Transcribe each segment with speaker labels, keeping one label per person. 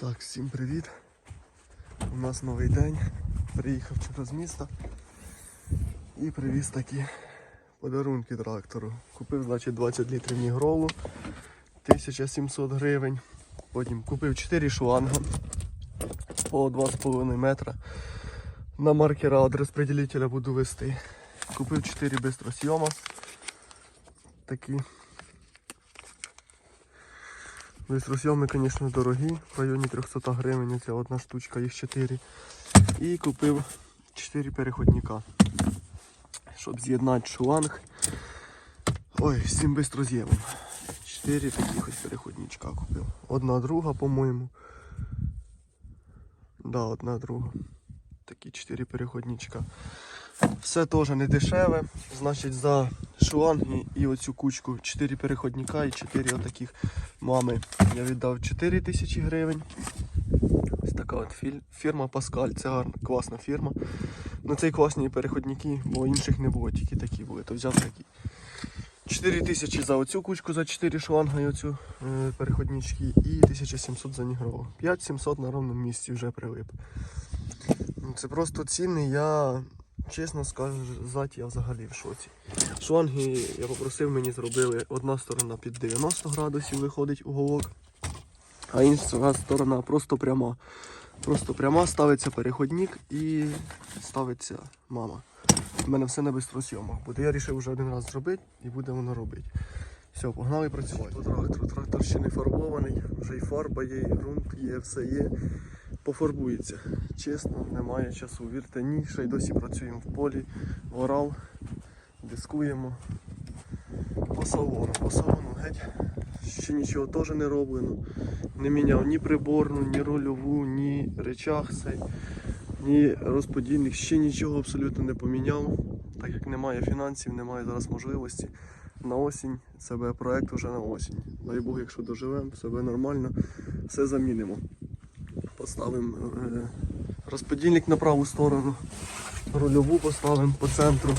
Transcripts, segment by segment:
Speaker 1: Так, всім привіт. У нас новий день. Приїхав вчора з міста і привіз такі подарунки трактору. Купив, значить, 20 літрів нігролу, 1700 гривень. Потім купив 4 шланга по 2,5 метра. На маркера від розпределителя буду вести. Купив 4 бистросйома. Такі. Бистросйоми, звісно, дорогі, в районі 300 гривень, це одна штучка, їх 4. І купив 4 переходника, щоб з'єднати шланг. Ой, з цим бистроз'ємом. 4 таких ось переходничка купив. Одна друга, по-моєму. Да, одна друга. Такі 4 переходничка. Все теж не дешеве. Значить, за шланг і, і оцю кучку 4 переходника і 4 отаких мами. Я віддав 4 тисячі гривень. Ось така от фірма Паскаль. Це гарна, класна фірма. Ну це й класні переходники, бо інших не було, тільки такі були. То взяв такі. 4 тисячі за оцю кучку, за 4 шланга і оцю е, переходнички і 1700 за нігрову. 5700 на ровному місці вже прилип. Це просто цінний, я чесно сказати, я взагалі в шоці. Шланги я попросив, мені зробили одна сторона під 90 градусів виходить уголок, а інша сторона просто пряма. Просто пряма ставиться переходник і ставиться мама. У мене все на бистросйомах буде. Я вирішив вже один раз зробити і буде воно робити. Все, погнали працювати. По трактору. Трактор ще не фарбований, вже і фарба є, і ґрунт є, все є. Пофарбується. Чесно, немає часу. Вірте, ні, ще й досі працюємо в полі, орал, дискуємо. По салону, по геть. Ще нічого теж не роблено. Не міняв ні приборну, ні рульову, ні речах цей, ні розподільник, ще нічого абсолютно не поміняв. Так як немає фінансів, немає зараз можливості. На осінь себе проект вже на осінь. Дай Бог, якщо доживемо, себе нормально, все замінимо. Поставимо е, розподільник на праву сторону, рульову поставимо по центру.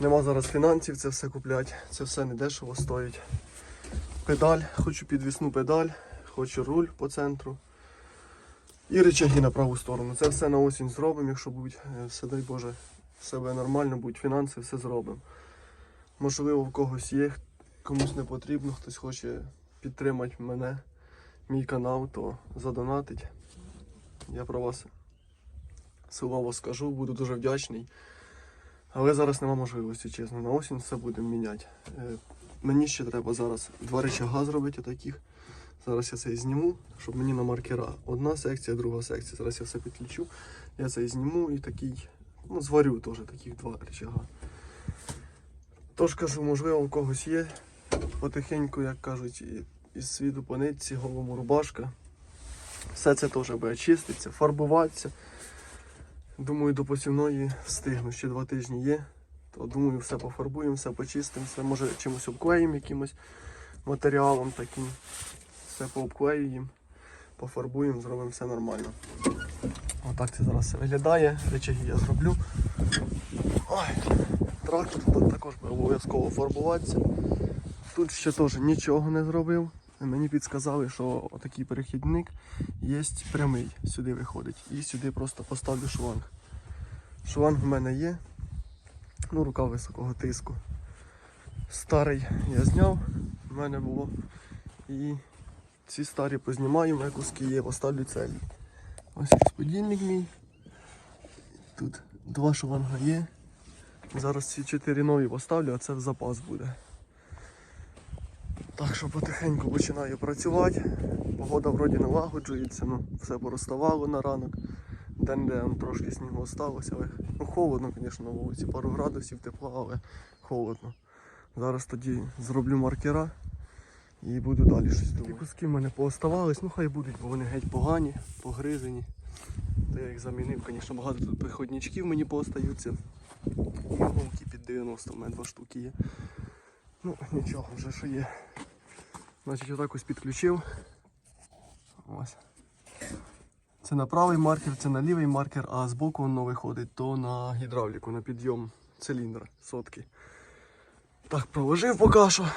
Speaker 1: Нема зараз фінансів це все купляти, це все не дешево стоїть. Педаль, хочу підвісну педаль, хочу руль по центру. І речаги на праву сторону. Це все на осінь зробимо, якщо будуть, е, все дай Боже, все буде нормально, будуть фінанси, все зробимо. Можливо, в когось є, комусь не потрібно, хтось хоче підтримати мене, мій канал, то задонатить. Я про вас слово скажу, буду дуже вдячний. Але зараз нема можливості, чесно. На осінь все будемо міняти. Е, Мені ще треба зараз два речага зробити таких. Зараз я це зніму, щоб мені на маркера. Одна секція, друга секція. Зараз я все підключу. Я це зніму і такий, ну, зварю теж таких два речага. Тож кажу, можливо, у когось є. Потихеньку, як кажуть, і- із свіду по нитці, голому рубашка. Все це теж буде чиститися, фарбуватися. Думаю, до посівної встигну. Ще два тижні є. То думаю, все пофарбуємо, все почистимо, все може чимось обклеїмо, якимось матеріалом таким. Все пообклеюємо, пофарбуємо, зробимо все нормально. Отак це зараз все виглядає. Речаги я зроблю. Ой, трактор тут також обов'язково фарбуватися. Тут ще теж нічого не зробив. Мені підсказали, що отакий перехідник є прямий, сюди виходить. І сюди просто поставлю шланг. Шланг в мене є. Ну, рука високого тиску. Старий я зняв, в мене було. І ці старі познімаємо, як куски є, поставлю целі. Ось розподільник мій. Тут два шланга є. Зараз ці чотири нові поставлю, а це в запас буде. Так що потихеньку починаю працювати. Погода вроді налагоджується, ну, все пороставало на ранок. Де-не трошки снігу осталося, але ну, холодно, звісно, на вулиці. Пару градусів тепла, але холодно. Зараз тоді зроблю маркера і буду далі щось думати. Ті куски в мене пооставались, ну хай будуть, бо вони геть погані, погризені. То я їх замінив, звісно, багато тут приходничків мені поостаються. І голки під 90 у мене два штуки є. Ну, нічого, вже що є. Значить, отак ось підключив. Ось. Це на правий маркер, це на лівий маркер, а збоку воно виходить то на гідравліку, на підйом циліндра сотки. Так, проложив поки що.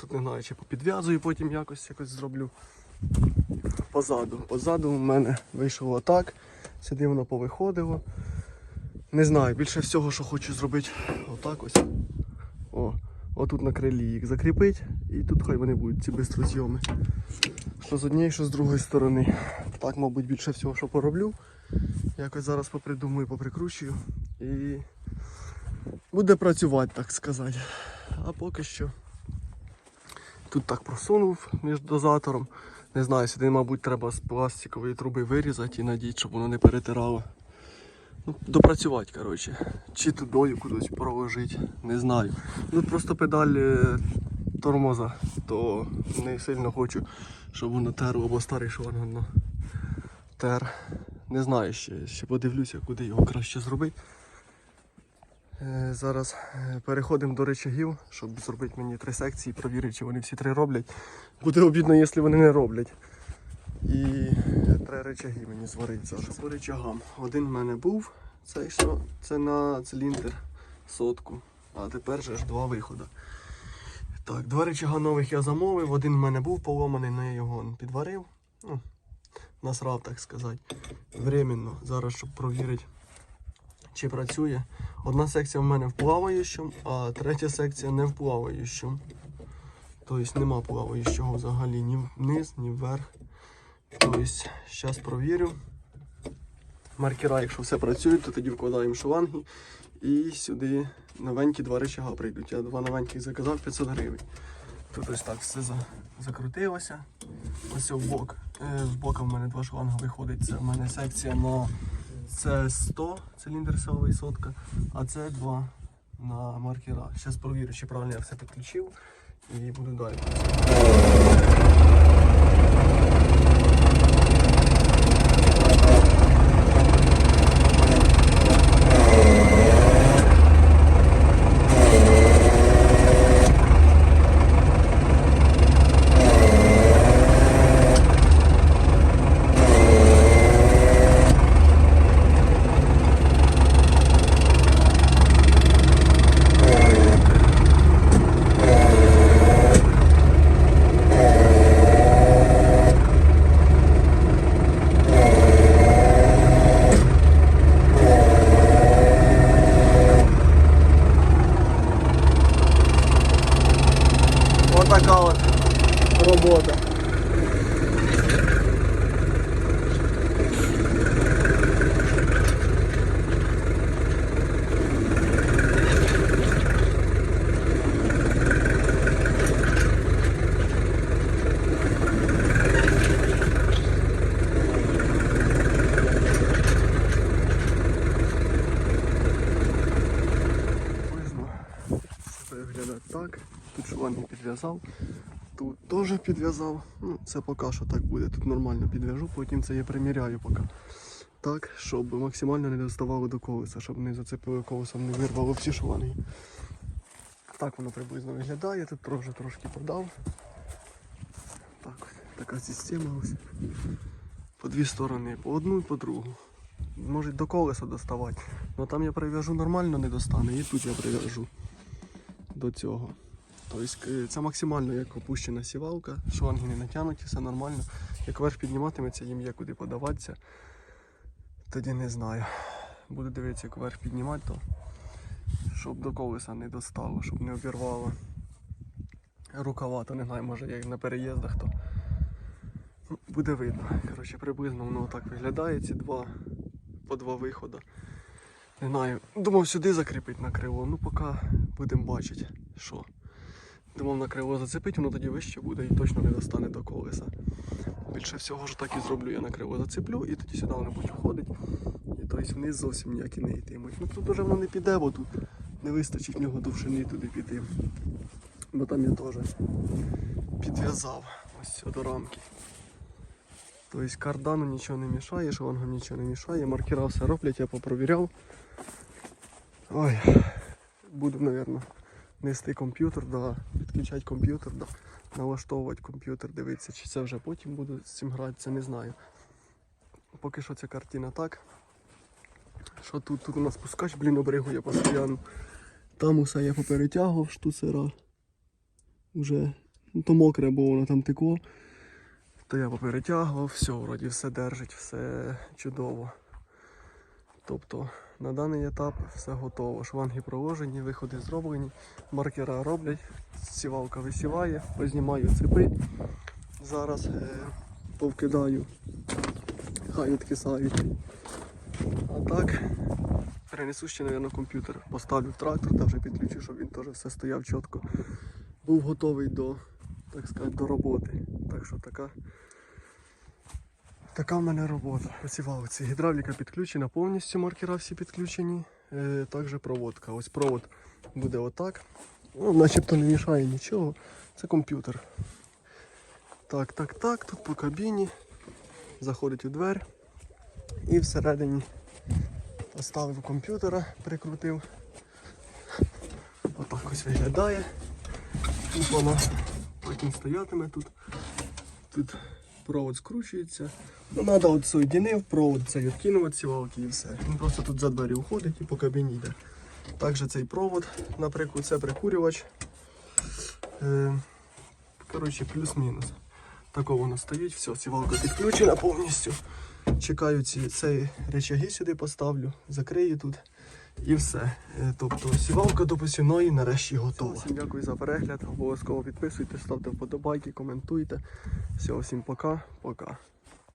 Speaker 1: Тут не знаю, чи попідв'язую, потім якось якось зроблю. позаду. Позаду у мене вийшло отак. Сюди воно повиходило. Не знаю, більше всього, що хочу зробити отак ось. О, отут на крилі їх закріпити. І тут хай вони будуть ці бистрозйоми. Що з однієї, що з другої сторони. Так, мабуть, більше всього, що пороблю. Якось зараз попридумаю, поприкручую. І буде працювати, так сказати. А поки що тут так просунув між дозатором. Не знаю, сюди, мабуть, треба з пластикової труби вирізати і надіяти, щоб воно не перетирало. Ну, допрацювати, коротше. Чи тудою кудись проложити, не знаю. Тут просто педаль е, тормоза, то не сильно хочу, щоб воно терло або старий шван воно тер. Не знаю ще, ще подивлюся, куди його краще зробити. Е, Зараз е, переходимо до речагів, щоб зробити мені три секції, провірити, чи вони всі три роблять. Буде обідно, якщо вони не роблять. І три речаги мені зварить зараз. По речагам. Один в мене був, цей що, це на циліндр сотку. А тепер же ж два виходи. Так, два речага нових я замовив. Один в мене був поломаний, але я його підварив. Ну, насрав, так сказати. Временно. Зараз, щоб провірити, чи працює. Одна секція в мене в плаваючому, а третя секція не в плаваючому. Тобто нема плаваючого взагалі ні вниз, ні вверх. Тобто, зараз провірю. Маркера, якщо все працює, то тоді вкладаємо шланги і сюди новенькі два речага прийдуть. Я два новеньких заказав 500 гривень. Тут ось так все за- закрутилося. Ось в бок. Е, в бока в мене два шланги виходить. Це в мене секція на це 100 циліндр силовий сотка, а це 2 на маркера. Зараз провірю, чи правильно я все підключив і буду далі. Отака от робота. Приблизно це виглядає так. Тут шланги підв'язав, тут теж підв'язав. Ну, це поки що так буде. Тут нормально підв'яжу, потім це я приміряю поки. Так, щоб максимально не доставало до колеса, щоб не зацепило колесом, не вирвало всі шланги. Так воно приблизно виглядає, тут теж трошки подав. Так, така система ось. По дві сторони, по одну і по другу. Може до колеса доставати. Ну там я прив'яжу нормально, не достане, і тут я прив'яжу до цього. Тобто це максимально як опущена сівалка, шланги не натягнуті, все нормально. Як верх підніматиметься, їм є куди подаватися. Тоді не знаю. Буду дивитися, як верх піднімати, то щоб до колеса не достало, щоб не обірвало. Рукава, то не знаю, може як на переїздах, то ну, буде видно. Коротше, приблизно воно так виглядає, ці два по два виходи. Не знаю, думав сюди закріпити на крило, ну поки будемо бачити, що. Думав на крило зацепити, воно тоді вище буде і точно не достане до колеса. Більше всього ж так і зроблю, я на крило зацеплю і тоді сюди воно будуть входить. І тобто вниз зовсім ніякі не йтимуть. Ну тут уже воно не піде, бо тут не вистачить в нього довжини туди піти. Бо там я теж підв'язав ось до рамки. Тобто кардану нічого не мішає, шлангам нічого не мішає, маркера все роблять, я попровіряв. Ой, буду, мабуть, нести комп'ютер, да, підключати комп'ютер, да, налаштовувати комп'ютер, дивитися, чи це вже потім буду з цим гратися, не знаю. Поки що ця картина так. Що тут? Тут у нас пускач, блін, обригує постійно. Там усе я поперетягував штуцера. Уже ну, то мокре, бо воно там текло. То я поперетягував, все, вроді все держить, все чудово. Тобто на даний етап все готово. Шланги проложені, виходи зроблені, маркера роблять, сівалка висіває, познімаю цепи. Зараз е, повкидаю, хай відкисають. А так, перенесу ще, мабуть, комп'ютер. Поставлю трактор та вже підключу, щоб він теж все стояв чітко. Був готовий до, так сказати, до роботи. Так що така. Така в мене робота. Посівалці. Гідравліка підключена повністю, маркера всі підключені. Е, також проводка. Ось провод буде отак. Ну, начебто не мішає нічого. Це комп'ютер. Так, так, так, тут по кабіні. Заходить у двері. І всередині поставив комп'ютера, прикрутив. Отак ось виглядає. І вона потім стоятиме тут. Тут провод скручується. Ну, треба от соєдинив, провод цей відкинув від сівалки і все. Він просто тут за двері уходить і по кабіні йде. Також цей провод, наприклад, це прикурювач. Е, коротше, плюс-мінус. Тако воно стоїть, все, сівалка підключена повністю. Чекаю ці, цей речаги сюди поставлю, закрию тут і все. Е, Тобто сівалка до посівної нарешті готова. Всім дякую за перегляд. Обов'язково підписуйтесь, ставте вподобайки, коментуйте. Все, всім пока, пока.